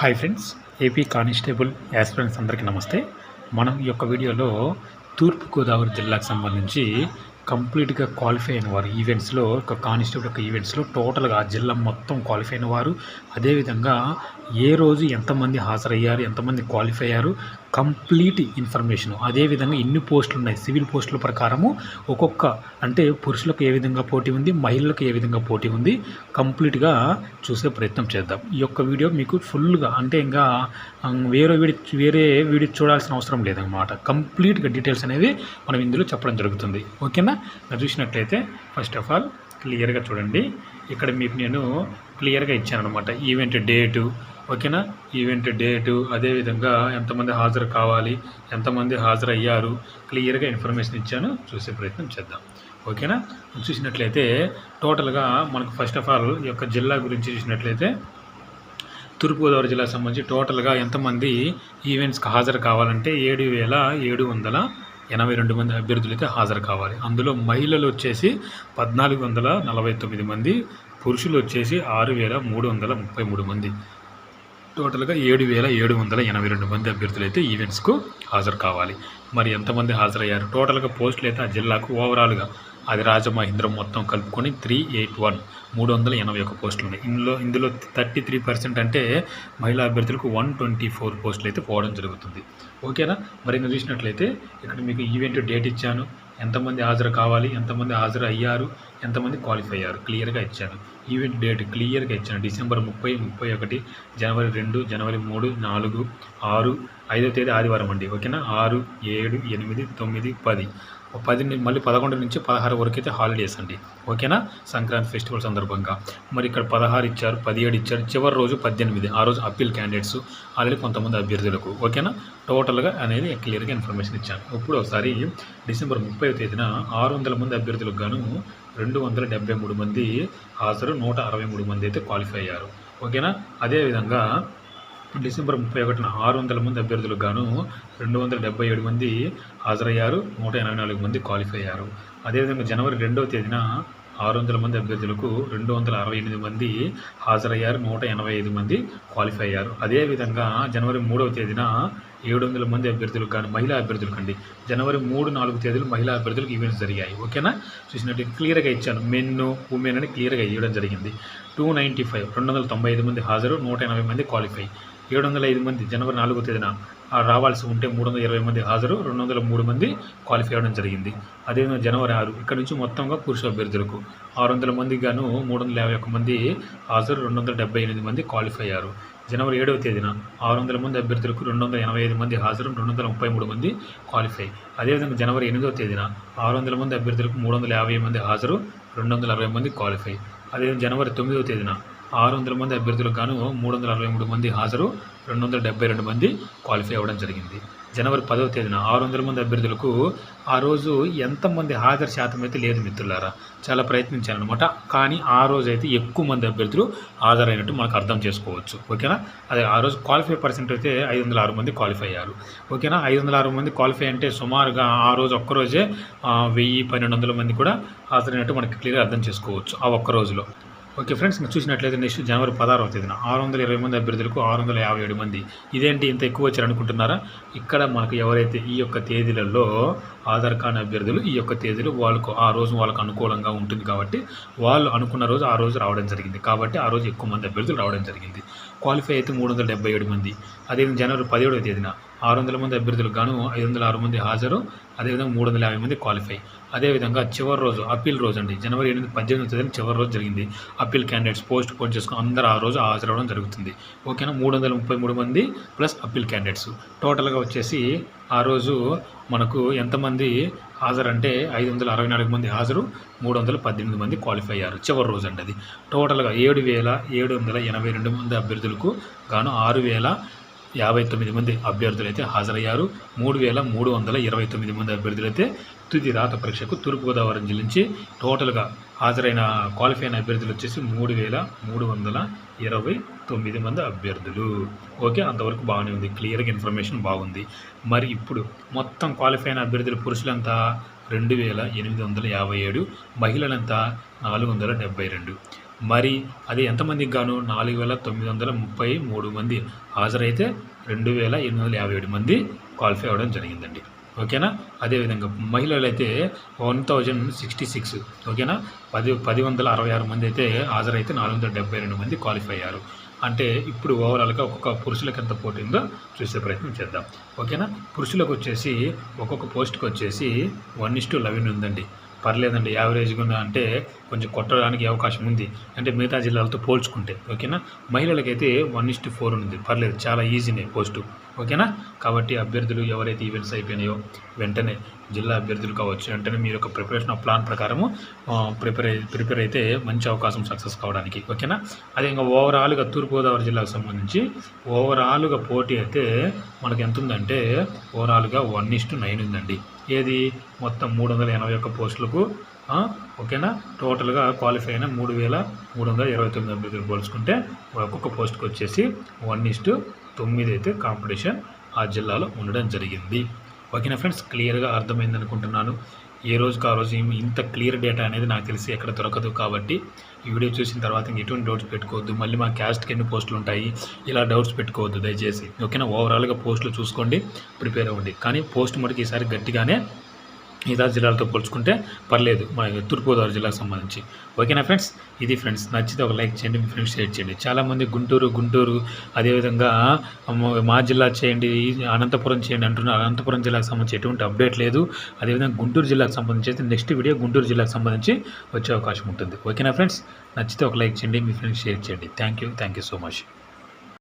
Hi friends AP constable aspirants అందరికీ నమస్తే. మనం ఈ యొక్క వీడియోలో తూర్పుగోదావరి జిల్లాకు సంబంధించి కంప్లీట్గా క్వాలిఫై అయిన వారు ఈవెంట్స్లో ఒక కానిస్టేబుల్ యొక్క ఈవెంట్స్లో టోటల్గా ఆ జిల్లా మొత్తం క్వాలిఫై అయిన వారు. అదేవిధంగా ఏ రోజు ఎంతమంది హాజరయ్యారు ఎంతమంది క్వాలిఫై అయ్యారు కంప్లీట్ ఇన్ఫర్మేషన్. అదేవిధంగా ఎన్ని పోస్టులు ఉన్నాయి సివిల్ పోస్టుల ప్రకారము ఒక్కొక్క అంటే పురుషులకు ఏ విధంగా పోటీ ఉంది? మహిళలకు ఏ విధంగా పోటీ ఉంది? కంప్లీట్గా చూసే ప్రయత్నం చేద్దాం. ఈ యొక్క వీడియో మీకు ఫుల్గా అంటే ఇంకా వేరే వీడియో వేరే వీడియో చూడాల్సిన అవసరం లేదన్నమాట. కంప్లీట్గా డీటెయిల్స్ అనేవి మనం ఇందులో చెప్పడం జరుగుతుంది. ఓకేనా? మీరు చూసినట్లయితే ఫస్ట్ ఆఫ్ ఆల్ క్లియర్గా చూడండి. ఇక్కడ మీకు నేను క్లియర్గా ఇచ్చాను అనమాట ఈవెంట్ డేటు ఓకేనా? ఈవెంట్ డేటు అదేవిధంగా ఎంతమంది హాజరు కావాలి ఎంతమంది హాజరు అయ్యారు క్లియర్గా ఇన్ఫర్మేషన్ ఇచ్చాను చూసే ప్రయత్నం చేద్దాం. ఓకేనా? చూసినట్లయితే టోటల్గా మనకు ఫస్ట్ ఆఫ్ ఆల్ ఈ యొక్క జిల్లా గురించి చూసినట్లయితే తూర్పుగోదావరి జిల్లాకు సంబంధించి టోటల్గా ఎంతమంది ఈవెంట్స్కి హాజరు కావాలంటే ఏడు వేల ఏడు వందల ఎనభై రెండు మంది అభ్యర్థులు అయితే హాజరు కావాలి. అందులో మహిళలు వచ్చేసి పద్నాలుగు వందల నలభై తొమ్మిది మంది పురుషులు వచ్చేసి ఆరు వేల మూడు వందల ముప్పై మూడు మంది. టోటల్గా ఏడు వేల ఏడు వందల ఎనభై రెండు మంది అభ్యర్థులు అయితే ఈవెంట్స్కు హాజరు కావాలి. మరి ఎంతమంది హాజరయ్యారు? టోటల్గా పోస్టులు అయితే ఆ జిల్లాకు ఓవరాల్గా అది రాజమహేంద్రం మొత్తం కలుపుకొని త్రీ ఎయిట్ వన్ మూడు వందల ఎనభై ఒక పోస్టులు ఉన్నాయి. ఇందులో ఇందులో థర్టీ త్రీ పర్సెంట్ అంటే మహిళా అభ్యర్థులకు వన్ ట్వంటీ ఫోర్ పోస్టులు అయితే పోవడం జరుగుతుంది. ఓకేనా? మరి ఇంకా చూసినట్లయితే ఇక్కడ మీకు ఈవెంట్ డేట్ ఇచ్చాను. ఎంతమంది హాజరు కావాలి ఎంతమంది హాజరు అయ్యారు ఎంతమంది క్వాలిఫై అయ్యారు? క్లియర్గా ఇచ్చాను. ఈవెంట్ డేట్ క్లియర్గా ఇచ్చాను. డిసెంబర్ ముప్పై ముప్పై ఒకటి జనవరి రెండు జనవరి మూడు నాలుగు ఆరు ఐదో తేదీ ఆదివారం అండి. ఓకేనా ఆరు ఏడు ఎనిమిది తొమ్మిది పది. పది మళ్ళీ పదకొండు నుంచి పదహారు వరకు అయితే హాలిడేస్ అండి. ఓకేనా? సంక్రాంతి ఫెస్టివల్ సందర్భంగా. మరి ఇక్కడ పదహారు ఇచ్చారు పదిహేడు ఇచ్చారు చివరి రోజు పద్దెనిమిది ఆ రోజు అప్పీల్ క్యాండిడేట్స్ ఆల్రెడీ కొంతమంది అభ్యర్థులకు. ఓకేనా? టోటల్గా అనేది క్లియర్గా ఇన్ఫర్మేషన్ ఇచ్చాను ఇప్పుడు ఒకసారి డిసెంబర్ ముప్పై తేదీన ఆరు వందల మంది అభ్యర్థులకు గాను రెండు వందల డెబ్బై మూడు మంది హాజరు నూట అరవై మూడు మంది అయితే క్వాలిఫై అయ్యారు. ఓకేనా? అదేవిధంగా డిసెంబర్ ముప్పై ఒకటిన ఆరు వందల మంది అభ్యర్థులకు గాను రెండు వందల డెబ్బై ఏడు మంది హాజరయ్యారు నూట ఎనభై నాలుగు మంది క్వాలిఫై అయ్యారు. అదేవిధంగా జనవరి రెండవ తేదీన ఆరు వందల మంది అభ్యర్థులకు రెండు వందల అరవై ఎనిమిది మంది హాజరయ్యారు నూట ఎనభై ఐదు మంది క్వాలిఫై అయ్యారు. అదేవిధంగా జనవరి మూడవ తేదీన ఏడు వందల మంది అభ్యర్థులకు కానీ మహిళా అభ్యర్థులకు అండి జనవరి మూడు నాలుగు తేదీలు మహిళా అభ్యర్థులకు ఈవెంట్స్ జరిగాయి. ఓకేనా? చూసినట్టు క్లియర్గా ఇచ్చాను. మెన్ ఉమెన్ అని క్లియర్గా ఇవ్వడం జరిగింది. టూ నైంటీ ఫైవ్ రెండు వందల తొంభై ఐదు మంది హాజరు నూట ఎనభై మంది క్వాలిఫై ఏడు వందల ఐదు మంది జనవరి నాలుగో తేదీన ఆ రావాల్సి ఉంటే మూడు వందల ఇరవై మంది హాజరు రెండు వందల మూడు మంది క్వాలిఫై అవ్వడం జరిగింది. అదేవిధంగా జనవరి ఆరు ఇక్కడ నుంచి మొత్తంగా పురుష అభ్యర్థులకు ఆరు వందల మందికి గాను మూడు వందల యాభై ఒక్క మంది హాజరు రెండు వందల డెబ్బై ఎనిమిది మంది క్వాలిఫై అయ్యారు. జనవరి ఏడవ తేదీన ఆరు వందల మంది అభ్యర్థులకు రెండు వందల ఎనభై ఐదు మంది హాజరు రెండు వందల ముప్పై మూడు మంది క్వాలిఫై అదేవిధంగా జనవరి ఎనిమిదవ తేదీన ఆరు వందల మంది అభ్యర్థులకు మూడు వందల యాభై మంది హాజరు రెండు వందల అరవై మంది క్వాలిఫై అదేవిధంగా జనవరి తొమ్మిదవ తేదీన ఆరు వందల మంది అభ్యర్థులకు గాను మూడు వందల అరవై మూడు మంది హాజరు రెండు వందల డెబ్బై రెండు మంది క్వాలిఫై అవ్వడం జరిగింది. జనవరి పదవ తేదీన ఆరు వందల మంది అభ్యర్థులకు ఆ రోజు ఎంతమంది హాజరు శాతం అయితే లేదు మిత్రులారా. చాలా ప్రయత్నించాను అనమాట కానీ ఆ రోజు అయితే ఎక్కువ మంది అభ్యర్థులు హాజరైనట్టు మనకు అర్థం చేసుకోవచ్చు. ఓకేనా? అదే ఆ రోజు క్వాలిఫై పర్సెంట్ అయితే ఐదు వందల ఆరు మంది క్వాలిఫై అయ్యారు. ఓకేనా? ఐదు వందల ఆరు మంది క్వాలిఫై అంటే సుమారుగా ఆ రోజు ఒక్కరోజే వెయ్యి పన్నెండు వందల మంది కూడా హాజరైనట్టు మనకి క్లియర్గా అర్థం చేసుకోవచ్చు. ఆ ఒక్క రోజులో. ఓకే ఫ్రెండ్స్ మీరు చూసినట్లయితే నెక్స్ట్ జనవరి పదహారవ తేదీన ఆరు వందల ఇరవై మంది అభ్యర్థులకు ఆరు వందల యాభై ఏడు మంది. ఇదేంటి ఇంత ఎక్కువ వచ్చారు అనుకుంటున్నారా ఇక్కడ మనకు ఎవరైతే ఈ యొక్క తేదీలలో ఆధార్ కార్డు అభ్యర్థులు ఈ యొక్క తేదీలు వాళ్ళకు ఆ రోజు వాళ్ళకు అనుకూలంగా ఉంటుంది కాబట్టి వాళ్ళు అనుకున్న రోజు ఆ రోజు రావడం జరిగింది. కాబట్టి ఆ రోజు ఎక్కువ మంది అభ్యర్థులు రావడం జరిగింది. క్వాలిఫై అయితే మూడు వందల డెబ్బై ఏడు మంది. అదేవిధంగా జనవరి పదిహేడవ తేదీన ఆరు వందల మంది అభ్యర్థులకు గాను ఐదు వందల ఆరు మంది హాజరు అదేవిధంగా మూడు వందల యాభై మంది క్వాలిఫై అదేవిధంగా చివరి రోజు అప్పీల్ రోజు అండి. జనవరి ఎనిమిది పద్దెనిమిది తేదీన చివరి రోజు జరిగింది. అప్పీల్ క్యాండిడేట్స్ పోస్ట్ పోన్ చేసుకుని అందరూ ఆ రోజు హాజరవడం జరుగుతుంది. ఓకేనా? మూడు వందల ముప్పై మూడు మంది ప్లస్ అప్పీల్ క్యాండిడేట్స్ టోటల్గా వచ్చేసి ఆ రోజు మనకు ఎంతమంది హాజరు అంటే ఐదు వందల అరవై నాలుగు మంది హాజరు మూడు వందల పద్దెనిమిది మంది క్వాలిఫై అయ్యారు చివరి రోజు అండి అది. టోటల్గా ఏడు వేల ఏడు వందల ఎనభై రెండు మంది అభ్యర్థులకు గాను ఆరు వేల యాభై తొమ్మిది మంది అభ్యర్థులు అయితే హాజరయ్యారు. మూడు వేల మూడు వందల ఇరవై తొమ్మిది మంది అభ్యర్థులు అయితే తుది రాత పరీక్షకు తూర్పుగోదావరి జిల్లా నుంచి టోటల్గా హాజరైన క్వాలిఫై అయిన అభ్యర్థులు వచ్చేసి మూడు వేల మూడు వందల ఇరవై తొమ్మిది మంది అభ్యర్థులు. ఓకే అంతవరకు బాగానే ఉంది. క్లియర్గా ఇన్ఫర్మేషన్ బాగుంది. మరి ఇప్పుడు మొత్తం క్వాలిఫై అయిన అభ్యర్థులు పురుషులంతా రెండు వేల ఎనిమిది వందల యాభై ఏడు మహిళలంతా నాలుగు వందల డెబ్బై రెండు. మరి అది ఎంతమందికి గాను? నాలుగు వేల తొమ్మిది వందల ముప్పై మూడు మంది. హాజరైతే రెండు వేల ఎనిమిది వందల యాభై ఏడు మంది క్వాలిఫై అవ్వడం జరిగిందండి. ఓకేనా? అదేవిధంగా మహిళలు అయితే వన్ థౌజండ్ సిక్స్టీ సిక్స్. ఓకేనా? పది పది వందల అరవై ఆరు మంది అయితే హాజరైతే నాలుగు వందల డెబ్బై రెండు మంది క్వాలిఫై అయ్యారు. అంటే ఇప్పుడు ఓవరాల్గా ఒక్కొక్క పురుషులకు ఎంత పోటీ ఉందో చూసే ప్రయత్నం చేద్దాం. ఓకేనా? పురుషులకు వచ్చేసి ఒక్కొక్క పోస్ట్కి వచ్చేసి వన్ ఇస్ టు లెవెన్ ఉందండి. పర్లేదండి యావరేజ్గా అంటే కొంచెం కొట్టడానికి అవకాశం ఉంది. అంటే మిగతా జిల్లాలతో పోల్చుకుంటే ఓకేనా? మహిళలకైతే వన్ ఇస్టు ఫోర్ ఉంది. పర్లేదు చాలా ఈజీనే పోస్టు ఓకేనా? కాబట్టి అభ్యర్థులు ఎవరైతే ఈవెంట్స్ అయిపోయినాయో వెంటనే జిల్లా అభ్యర్థులు కావచ్చు వెంటనే మీరు యొక్క ప్రిపరేషన్ ఆఫ్ ప్లాన్ ప్రకారము ప్రిపేర్ ప్రిపేర్ అయితే మంచి అవకాశం సక్సెస్ కావడానికి ఓకేనా? అదే ఇంకా ఓవరాల్గా తూర్పుగోదావరి జిల్లాకు సంబంధించి ఓవరాల్గా పోటీ అయితే మనకు ఎంత ఉందంటే ఓవరాల్గా వన్ ఇస్టు నైన్ ఉందండి. ఏది? మొత్తం మూడు వందల ఎనభై ఒక్క పోస్టులకు ఓకేనా? టోటల్గా క్వాలిఫై అయిన మూడు వేల మూడు వందల ఇరవై తొమ్మిది అభ్యర్థులు పోల్చుకుంటే ఒక్కొక్క పోస్ట్కి వచ్చేసి వన్ ఇస్టు తొమ్మిది అయితే కాంపిటీషన్ ఆ జిల్లాలో ఉండడం జరిగింది. ఓకేనా ఫ్రెండ్స్? క్లియర్గా అర్థమైంది అనుకుంటున్నాను ఏ రోజుకి ఆ రోజు ఏమి ఇంత క్లియర్ డేటా అనేది నాకు తెలిసి ఎక్కడ దొరకదు కాబట్టి ఈ వీడియో చూసిన తర్వాత ఎటువంటి డౌట్స్ పెట్టుకోవద్దు. మళ్ళీ మా క్యాస్ట్కి ఎన్ని పోస్టులు ఉంటాయి? ఇలా డౌట్స్ పెట్టుకోవద్దు దయచేసి. ఓకేనా? ఓవరాల్గా పోస్టులు చూసుకోండి ప్రిపేర్ అవ్వండి. కానీ పోస్ట్ మటుకు ఈసారి గట్టిగానే మిగతా జిల్లాలతో పోల్చుకుంటే పర్లేదు మన తూర్పుగోదావరి జిల్లాకు సంబంధించి. ఓకేనా ఫ్రెండ్స్? ఇది ఫ్రెండ్స్ నచ్చితే ఒక లైక్ చేయండి మీ ఫ్రెండ్స్ షేర్ చేయండి. చాలామంది గుంటూరు గుంటూరు అదేవిధంగా మా జిల్లా చేయండి అనంతపురం చేయండి అంటున్నారు. అనంతపురం జిల్లాకు సంబంధించి ఎటువంటి అప్డేట్ లేదు. అదేవిధంగా గుంటూరు జిల్లాకు సంబంధించి అయితే నెక్స్ట్ వీడియో గుంటూరు జిల్లాకు సంబంధించి వచ్చే అవకాశం ఉంటుంది. ఓకేనా ఫ్రెండ్స్? నచ్చితే ఒక లైక్ చేయండి మీ ఫ్రెండ్స్ షేర్ చేయండి. Thank you thank you so much.